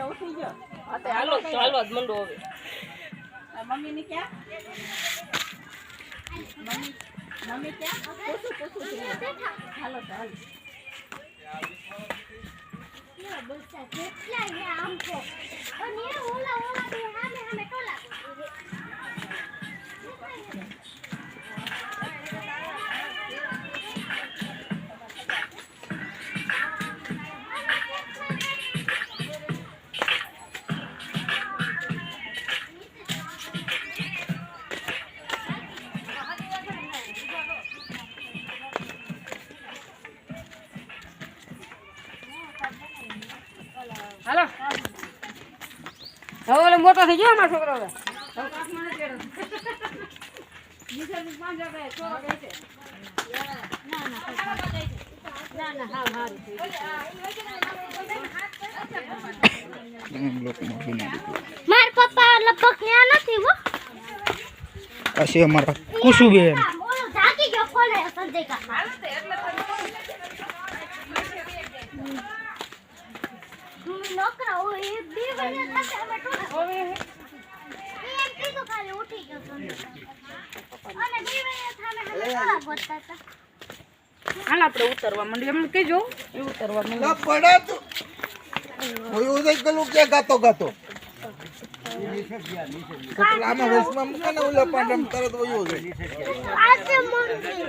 એટલે ઉઠી ગયો. હાલો હાલો જ મંડો હવે. મમ્મી ને ક્યાં? મમ્મી મમ્મી ક્યાં? પૂછું પૂછું છું. હાલો તો હાલો. હાલો હવે ઓલો મોટો થઈ ગયો અમારો છોકરો હવે. માર પપ્પા લગભગ ત્યાં નથી હો. આ અમારા કુસુબેન ઓલો જાગી ગયો કોને સંજય કા નોકરા હોય એ બે વાગે થશે અમે ટોળા એક કીધું ખાલી ઉઠી ગયો સંજય અને બે વાગે થામે અમે ટોળા ગોતતા હતા. હાલ આપણે ઉતરવા માંડી એમ કહેજો. એ ઉતરવા માંડી. ના પડે તો. હું ઉદય ગલું કે ગાતો ગાતો. આમાં રસમાં મૂકે ને ઓલા પાંડમ તરત વયો જાય આજે મંદિર.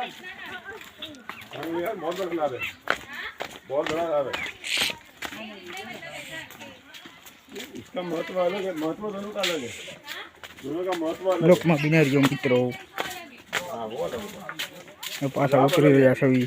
માંડે તો ઈ ચડીને રિક્ષામાં બેહીને વ્યૂ આવશે કીધું રોવે ને તો રોવે તો રિક્ષામાં બેહીને કીધું વ્યૂ આવશે इसका महत्व अलग है महत्व दोनों का अलग है दोनों का महत्व अलग લોકમાં બિનારીઓ મિત્રો हाँ वो अलग પાછા ઉતરી રહ્યા છે ઈ.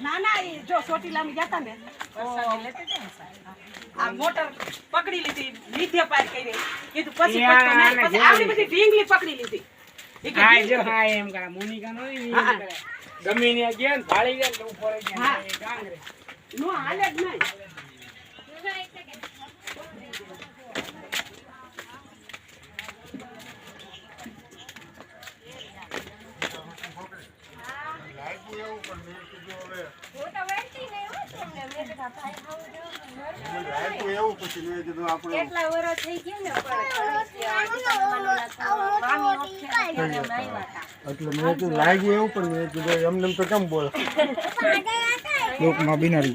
ના ના એ જો ચોટીલામાં ગયા ને આ મોટર પકડી લીધી લીધે પાર કરી. કીધું પછી પછી આવડી બધી ઢીંગલી પકડી લીધી. હા જો. હા એમ કરે. મોનિકા નો ગમે ને ગયા ને ભાળી ગયા ને ઉપર ગયા. હા. ને ડાંગરે નો હાલે જ નહીં રાખ્યું એવું પછી મેં કીધું આપણે એટલે મેં કીધું એવું, પણ મેં કીધું એમને એમ તો કેમ બોલ લોકમાં બિનારી